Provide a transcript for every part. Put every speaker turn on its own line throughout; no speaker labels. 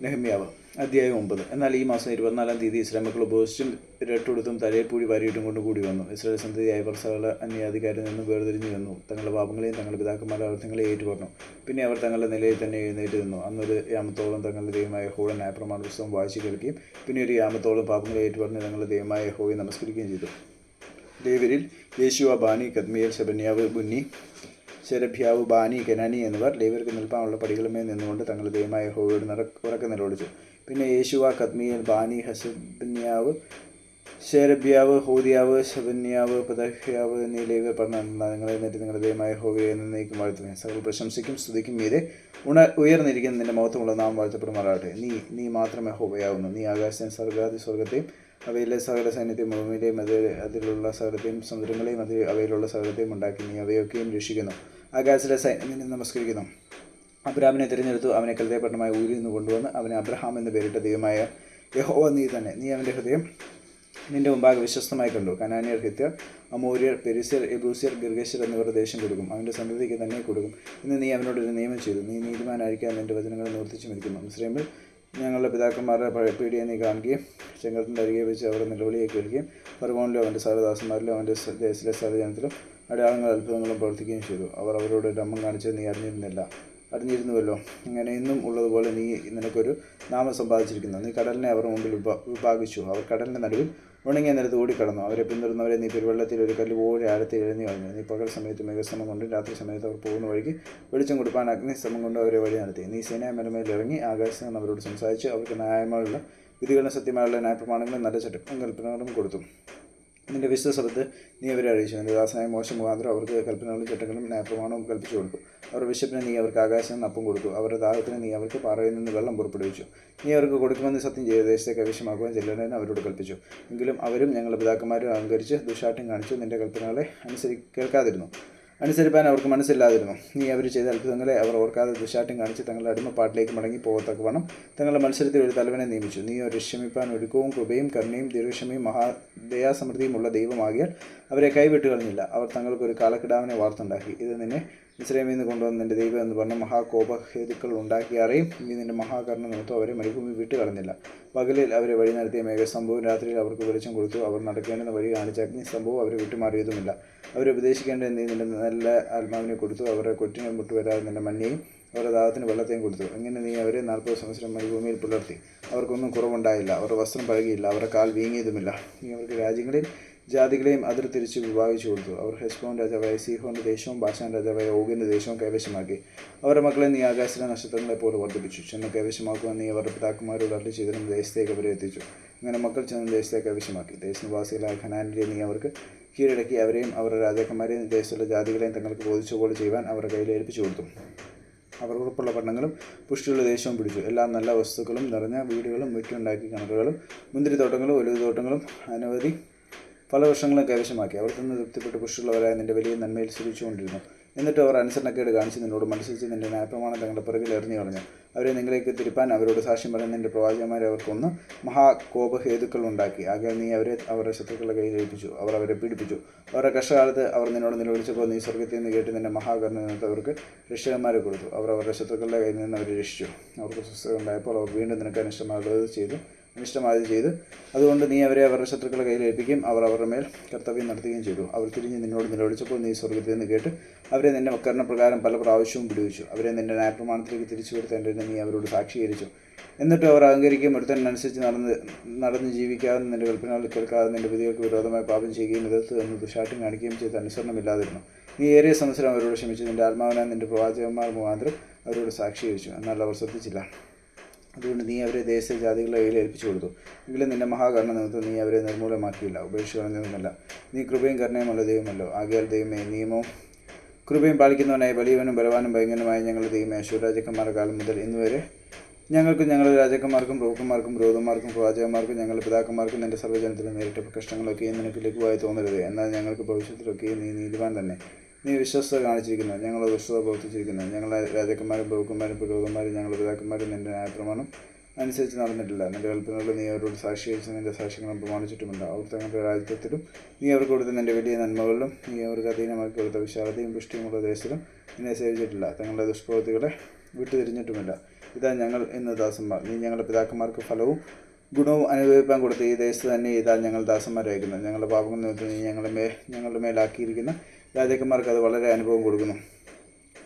നെഹമ്യാവ് അധ്യായം ഒമ്പത്. എന്നാൽ ഈ മാസം ഇരുപത്തിനാലാം തീയതി ഇസ്ലാമിക്കൾ ഉപയോഗിച്ചും തലയിൽ പൂഴി വാരിയിട്ടും കൊണ്ട് കൂടി വന്നു. ഇസ്രായേൽ സന്തതിയായവർ സകല അന്യാധികാരിൽ നിന്നും വേർതിരിഞ്ഞു വന്നു തങ്ങളുടെ പാപങ്ങളെയും തങ്ങളുടെ പിതാക്കന്മാരുടെ അർത്ഥങ്ങളെയും ഏറ്റുപറഞ്ഞു. പിന്നെ അവർ തങ്ങളുടെ നിലയിൽ തന്നെ എഴുന്നേറ്റ് നിന്നു. അന്നൊരു യാമത്തോളം തങ്ങളുടെ ദൈവമായ ഹോളൻ പ്രമാണ പുസ്തകം വായിച്ചു കേൾക്കുകയും പിന്നെ ഒരു യാമത്തോളം പാപങ്ങളെ ഏറ്റുപറഞ്ഞ് തങ്ങളുടെ ദൈവമായ ഹോയെ നമസ്കരിക്കുകയും ചെയ്തു. ലേവരിൽ യേശുവ ബാനി കദ്മിയൽ ശബന്യാവ് ബുന്നി ശരഭ്യാവ് ബാനി കെനാനി എന്നിവർ ലേവർക്ക് നിൽപ്പാനുള്ള പടികളുമേ നിന്നുകൊണ്ട് തങ്ങളുടെ ദൈവമായ ഹോയോട് നിറ ഉറക്കെ നിലവിളിച്ചു പിന്നെ യേശുവ കദ്മിയൽ ബാനി ഹസബന്യാവ് ശേരബ്യാവ് ഹോദിയാവ് ശബന്യാവ് പദഹ്യാവ് എന്നീ ലേവർ പറഞ്ഞ നിങ്ങളെ നേരിട്ട് നിങ്ങളുടെ ദൈവമായ ഹോവയെ എന്നേക്കും വാഴ്ത്തുന്നു സകൽ പ്രശംസിക്കും സ്തുതിക്കും മീതെ ഉണ ഉയർന്നിരിക്കുന്ന നിന്റെ മഹത്വമുള്ള നാം വാഴ്ത്തപ്പെടുമാറാകട്ടെ. നീ നീ മാത്രമേ ഹോവയാവുന്നു നീ ആകാശത്തെയും സ്വർഗാതി സ്വർഗത്തെയും അവയിലെ സകല സൈന്യത്തെയും ഭൂമിയിലെയും അത് അതിലുള്ള സകലത്തെയും സമുദ്രങ്ങളെയും അത് അവയിലുള്ള സകലത്തെയും ഉണ്ടാക്കി നീ അവയൊക്കെയും രക്ഷിക്കുന്നു. ആകാശത്തിലെ സൈന്യത്തിനെ നമസ്കരിക്കുന്നു. അബ്രഹാമിനെ തിരഞ്ഞെടുത്തു. അവനെ കൽതയപട്ടണമായ ഊരിൽ നിന്ന് കൊണ്ടുവന്ന് അവനെ അബ്രഹാം എന്ന് പേരിട്ട ദൈവമായ യഹോവ നീ തന്നെ. നീ അവന്റെ ഹൃദയം നിന്റെ മുമ്പാകെ വിശ്വസ്തമായി കണ്ടു. കനാനിയർ ഹിത്യർ അമൂര്യർ പെരിസ്യർ എബൂസിയർ ഗിർഗേശ്വർ എന്നിവരുടെ ദേശം കൊടുക്കും. അവന്റെ സന്തതിക്ക് തന്നെ കൊടുക്കും. ഇന്ന് നീ അവനോടൊരു നിയമം ചെയ്തു. നീ നീതിമാനായിരിക്കാൻ നിന്റെ വചനങ്ങൾ നിവർത്തിച്ചു മരിക്കുന്നു മുസ്ലിമിൽ ഞങ്ങളുടെ പിതാക്കന്മാരുടെ പീഡിയെ നീ കാണുകയും ചെങ്കത്തിന്റെ അരികെ വെച്ച് അവരുടെ നിലവിളിയെ കേൾക്കുകയും ഫർവോണിലും അവന്റെ സർവദാസന്മാരിലും അവന്റെ ദേശത്തിലെ സർവജനത്തിലും അടയാളങ്ങൾ അത്ഭുതങ്ങളും പ്രവർത്തിക്കുകയും ചെയ്തു. അവർ അവരോട് ഡമ്മം കാണിച്ചത് നീ അറിഞ്ഞിരുന്നില്ല. അറിഞ്ഞിരുന്നുവല്ലോ. അങ്ങനെ ഇന്നും ഉള്ളതുപോലെ നീ നിനക്കൊരു നാമം സമ്പാദിച്ചിരിക്കുന്നു. നീ കടലിനെ അവർ മുമ്പിൽ വിഭാ വിഭാഗിച്ചു. അവർ കടലിന്റെ നടുവിൽ ഉണങ്ങിയ നിലത്ത് ഓടിക്കടന്നു. അവരെ പിന്തുടർന്നവരെ നീ പെരുവെള്ളത്തിൽ ഒരു കല്ല് പോലെ ആഴത്തിൽ എഴുതി കളഞ്ഞു. നീ പകൽ സമയത്ത് മേഘശ്രമം കൊണ്ട് രാത്രി സമയത്ത് അവർ പോകുന്ന വഴിക്ക് വെളിച്ചം കൊടുക്കാൻ അഗ്നിശ്രമം കൊണ്ട് അവരെ വഴി നടത്തി. നീ സേനാമലമേൽ ഇറങ്ങി ആകാശം നിന്ന് അവരോട് സംസാരിച്ച് അവർക്ക് ന്യായമായുള്ള വിധികളും സത്യമായുള്ള ന്യായപ്രമാണങ്ങളും നല്ല ചട്ടം കൽപ്പനകളും കൊടുത്തു. നിന്റെ വിശുദ്ധ സ്ഥലത്ത് നീ അവരെ അറിയിച്ചു. നിന്റെ ദാസനായ മോശം മുഖാന്തരം അവർക്ക് കൽപ്പനകളും ചട്ടങ്ങളും ന്യായപ്രമാണവും കൽപ്പിച്ചു കൊടുത്തു. അവർ വിശപ്പിന് നീ അവർക്ക് ആകാശം നിന്ന് അപ്പം കൊടുത്തു. അവരുടെ ദാഹത്തിന് നീ അവർക്ക് പാറയിൽ നിന്ന് വെള്ളം പുറപ്പെടുവിച്ചു. നീ അവർക്ക് കൊടുക്കുമെന്ന് സത്യം ചെയ്ത ദേശത്തെ കൈവശമാക്കുവാൻ ചെല്ലുന്നതിന് അവരോട് കൽപ്പിച്ചു. എങ്കിലും അവരും ഞങ്ങളുടെ പിതാക്കന്മാരും അഹങ്കരിച്ച് ദുഷാട്ടം കാണിച്ചു നിന്റെ കൽപ്പനകളെ അനുസരി കേൾക്കാതിരുന്നു. അനുസരിപ്പാൻ അവർക്ക് മനസ്സില്ലാതിരുന്നു. നീ അവർ ചെയ്ത അത്ഭുതങ്ങളെ അവർ ഓർക്കാതെ ദുശാട്ടം കാണിച്ച് തങ്ങളുടെ അടിമപ്പാട്ടിലേക്ക് മടങ്ങി പോകത്തക്കവണ്ണം തങ്ങളുടെ മത്സരത്തിൽ ഒരു തലവനെ നിയമിച്ചു. നീ ഒരു ക്ഷമിപ്പാൻ ഒരുക്കവും കൃപയും കരുണയും ദീർഘക്ഷമയും മഹാദയാസമൃദ്ധിയും ഉള്ള ദൈവമാകിയാൽ അവരെ കൈവിട്ട് കളഞ്ഞില്ല. അവർ തങ്ങൾക്കൊരു കാലക്കിടാവിനെ വാർത്തുണ്ടാക്കി. ഇത് നിന്നെ ഇസ്രേമിൽ നിന്ന് കൊണ്ടുവന്ന നിന്റെ ദൈവം എന്ന് പറഞ്ഞ മഹാകോപഹേതുക്കൾ ഉണ്ടാക്കിയാറേയും നീ നിന്റെ മഹാകർണ നിമിത്തം അവരെ മരുഭൂമി വിട്ട് കളഞ്ഞില്ല. പകലിൽ അവരെ വഴി നടത്തിയ മേഘസ്തംഭവും രാത്രിയിൽ അവർക്ക് വെളിച്ചം കൊടുത്തു. അവർ നടക്കേണ്ടുന്ന വഴി കാണിച്ച സംഭവം അവരെ വിട്ടുമാറിയതുമില്ല. അവരെ ഉപദേശിക്കേണ്ട നീ നിന്റെ നല്ല ആത്മാവിനെ കൊടുത്തു. അവരുടെ കൊറ്റിനെ മുട്ടുവരാതെ നിന്റെ മഞ്ഞയും അവരുടെ ദാഹത്തിന് വെള്ളത്തെയും കൊടുത്തു. ഇങ്ങനെ നീ അവരെ നാൽപ്പത് സംവത്സരം മരുഭൂമിയിൽ പുലർത്തി. അവർക്കൊന്നും കുറവുണ്ടായില്ല. അവരുടെ വസ്ത്രം പഴകിയില്ല. അവരുടെ കാൽ വീങ്ങിയതുമില്ല. നീ അവർക്ക് രാജ്യങ്ങളിൽ ജാതികളെയും അതിർ തിരിച്ച് വിഭാഗിച്ചു കൊടുത്തു. അവർ ഹെസ്ബോൺ രാജാവായ സീഹോന്റെ ദേശവും ബാഷാൻ രാജാവായ ഓഗിന്റെ ദേശവും കൈവശമാക്കി. അവരുടെ മക്കളെ നീ ആകാശത്തിലെ നക്ഷത്രങ്ങളെ പോലെ വർദ്ധിപ്പിച്ചു. ചെന്ന് കൈവശമാക്കുവാൻ നീ അവരുടെ പിതാക്കന്മാരോട് അരളി ചെയ്തിരുന്ന ദേശത്തേക്ക് അവരെ എത്തിച്ചു. അങ്ങനെ മക്കൾ ചെന്ന് ദേശത്തേക്ക് കൈവശമാക്കി. ദേശനിവാസികളായ ഖനാനിലെ നീ അവർക്ക് കീഴടക്കി അവരെയും അവരുടെ രാജാക്കന്മാരെയും ദേശത്തുള്ള ജാതികളെയും തങ്ങൾക്ക് ബോധിച്ച പോലെ ചെയ്യുവാൻ അവരുടെ കയ്യിൽ ഏൽപ്പിച്ചു കൊടുത്തു. അവർ ഉറപ്പുള്ള പട്ടണങ്ങളും പുഷ്ടിയുള്ള ദേശവും പിടിച്ചു. എല്ലാ നല്ല വസ്തുക്കളും നിറഞ്ഞ വീടുകളും വെട്ടിയുണ്ടാക്കി കിണറുകളും മുന്തിരിത്തോട്ടങ്ങളും ഒലിവുതോട്ടങ്ങളും അനവധി ഫലവൃക്ഷങ്ങളും കൈവശമാക്കി. അവിടെ നിന്ന് തൃപ്തിപ്പെട്ട് പുഷ്ടുള്ളവരായ നിന്റെ വലിയ നന്മയിൽ ശ്രമിച്ചുകൊണ്ടിരുന്നു എന്നിട്ട് അവർ അനുസരണക്കേട് കാണിച്ച് നിന്നോട് മത്സരിച്ച് നിന്റെ ന്യായപ്രമാണം തങ്ങളുടെ പിറകിൽ എറിഞ്ഞു കളഞ്ഞു. അവരെ നിങ്ങളേക്ക് തിരുപ്പാൻ അവരോട് സാക്ഷ്യം പറഞ്ഞ നിന്റെ പ്രവാചകന്മാരെ അവർക്കൊന്ന് മഹാകോപഹേതുക്കൾ ഉണ്ടാക്കി. ആകെ നീ അവരെ അവരുടെ ശത്രുക്കളുടെ കയ്യിൽ ഏൽപ്പിച്ചു. അവർ അവരെ പീഡിപ്പിച്ചു. അവരുടെ കഷ്ടകാലത്ത് അവർ നിന്നോട് നിലവിളിച്ചപ്പോൾ നീ സ്വർഗത്തിൽ നിന്ന് കേട്ട് നിന്റെ നിന്നിട്ട് അവർക്ക് രക്ഷകന്മാരെ കൊടുത്തു. അവർ അവരുടെ ശത്രുക്കളുടെ കയ്യിൽ നിന്ന് അവരെ രക്ഷിച്ചു. അവർക്ക് സ്വസ്ഥത ഉണ്ടായപ്പോൾ അവർ വീണ്ടും നിനക്ക് അനിഷ്ടമാകുന്നത് ചെയ്തു. അനിഷ്ടമായത് ചെയ്ത്. അതുകൊണ്ട് നീ അവരെ അവരുടെ ശത്രുക്കളുടെ കയ്യിൽ ഏൽപ്പിക്കും. അവർ അവരുടെ മേൽ കർത്തവ്യം നടത്തുകയും ചെയ്തു. അവർ തിരിഞ്ഞ് നിന്നോട് നിലവിളിച്ചപ്പോൾ നീ സ്വർഗത്തിൽ നിന്ന് കേട്ട് അവരെ നിന്റെ പ്രകാരം പല പ്രാവശ്യവും പിടിവിച്ചു അവരെ നിന്റെ ന്യായപ്രമാണത്തിലേക്ക് തിരിച്ചു വരുത്തേണ്ടതിന് നീ അവരോട് സാക്ഷീകരിച്ചു. എന്നിട്ട് അവർ അഹങ്കരിക്കുകയും ഒരുത്തനുസരിച്ച് നടന്ന് നടന്ന് ജീവിക്കാതെ നിന്റെ കൽപ്പനകൾ കേൾക്കാതെ നിന്റെ വിധികൾക്ക് വിരോധമായി പാപം ചെയ്യുകയും എതിർത്ത് എന്ന് ദുഷാട്ടം കാണിക്കുകയും ചെയ്ത് അനുസരണമില്ലാതിരുന്നു നീ ഏറിയ സംവത്സരം അവരോട് ക്ഷമിച്ചു. നിന്റെ ആത്മാവിനെ നിന്റെ പ്രവാചകന്മാർ മുഖാന്തരം അവരോട് സാക്ഷീകരിച്ചു. എന്നാൽ അവർ ശ്രദ്ധിച്ചില്ല. അതുകൊണ്ട് നീ അവരെ ദേശീയ ജാതികളെ കയ്യിൽ ഏൽപ്പിച്ചു കൊടുത്തു. എങ്കിലും നിന്റെ മഹാകർണ നിമിത്തം നീ അവരെ നിർമൂലമാക്കിയില്ല. ഉപേക്ഷിച്ച് കളഞ്ഞതുമല്ല നീ കൃപയും കരുണയുമുള്ള ദൈവമല്ലോ. ആകയാൽ ദൈവമേ നിയമവും കൃപയും പാലിക്കുന്നവനായി വലിയവനും ബലവാനും ഭയങ്കരമായ ഞങ്ങളുടെ ദൈവമേ ശിവരാജക്കന്മാരുടെ കാലം മുതൽ ഇന്ന് വരെ ഞങ്ങൾക്കും ഞങ്ങളുടെ രാജാക്കന്മാർക്കും പ്രഭുക്കന്മാർക്കും രോധന്മാർക്കും പ്രവാചകന്മാർക്കും ഞങ്ങളുടെ പിതാക്കന്മാർക്കും നിന്റെ സർവജനത്തിലും നേരിട്ട കഷ്ടങ്ങളൊക്കെയും നിനക്ക് ലഘുവായി തോന്നരുത്. എന്നാൽ ഞങ്ങൾക്ക് ഭവിഷ്യത്തിലൊക്കെയും നീ നീതിവാൻ തന്നെ. നീ വിശ്വസ്ത കാണിച്ചിരിക്കുന്നു ഞങ്ങൾ വിശ്വസ്തത പ്രവർത്തിച്ചിരിക്കുന്നു ഞങ്ങളെ രാജാക്കന്മാരും പ്രഭുക്കന്മാരും പുരോഗന്മാരും ഞങ്ങളുടെ പിതാക്കന്മാരും നിന്റെ ന്യായപ്രമാണം അനുസരിച്ച് നടന്നിട്ടില്ല. നിന്റെ കൽപ്പനകളിൽ നീ അവരോട് സാക്ഷീകരിച്ച് നിന്റെ സാക്ഷ്യങ്ങളും പ്രമാണിച്ചിട്ടുമുണ്ട്. അവർ തങ്ങളുടെ രാജ്യത്വത്തിലും നീ അവർക്ക് കൊടുത്ത നിന്റെ വലിയ നന്മകളിലും നീ അവർക്ക് അധീനമാക്കി കൊടുത്ത വിശാലതയും പുഷ്ടിയുമുള്ള ദേശത്തിലും നിന്നെ സേവിച്ചിട്ടില്ല. തങ്ങളുടെ ദുഷ്പ്രവൃത്തികളെ വിട്ടുതിരിഞ്ഞിട്ടുമില്ല. ഇതാ ഞങ്ങൾ ഇന്ന് ദാസന്മാർ. നീ ഞങ്ങളുടെ പിതാക്കന്മാർക്ക് ഫലവും ഗുണവും അനുഭവിപ്പാൻ കൊടുത്ത് ഈ ദേശത്ത് തന്നെ ഇതാ ഞങ്ങൾ ദാസന്മാരായിരിക്കുന്നു ഞങ്ങളുടെ പാപങ്ങൾ നിമിത്തം നീ ഞങ്ങളുടെ മേ ഞങ്ങളുടെ മേലാക്കിയിരിക്കുന്ന. രാജാക്കന്മാർക്ക് അത് വളരെ അനുഭവം കൊടുക്കുന്നു.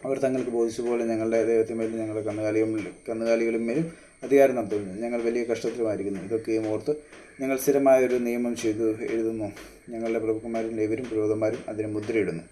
അവർ തങ്ങൾക്ക് ബോധിച്ചതുപോലെ ഞങ്ങളുടെ ദൈവത്തിന്മേലും ഞങ്ങളുടെ കന്നുകാലികളും കന്നുകാലികളും മേലും അധികാരം നടത്തുന്നു. ഞങ്ങൾ വലിയ കഷ്ടത്തിലുമായിരിക്കുന്നു. ഇതൊക്കെയും ഓർത്ത് ഞങ്ങൾ സ്ഥിരമായ ഒരു നിയമം ചെയ്തു എഴുതുന്നു. ഞങ്ങളുടെ പ്രഭുക്കന്മാരും ലേവരും പുരോഹിതന്മാരും അതിന് മുദ്രയിടുന്നു.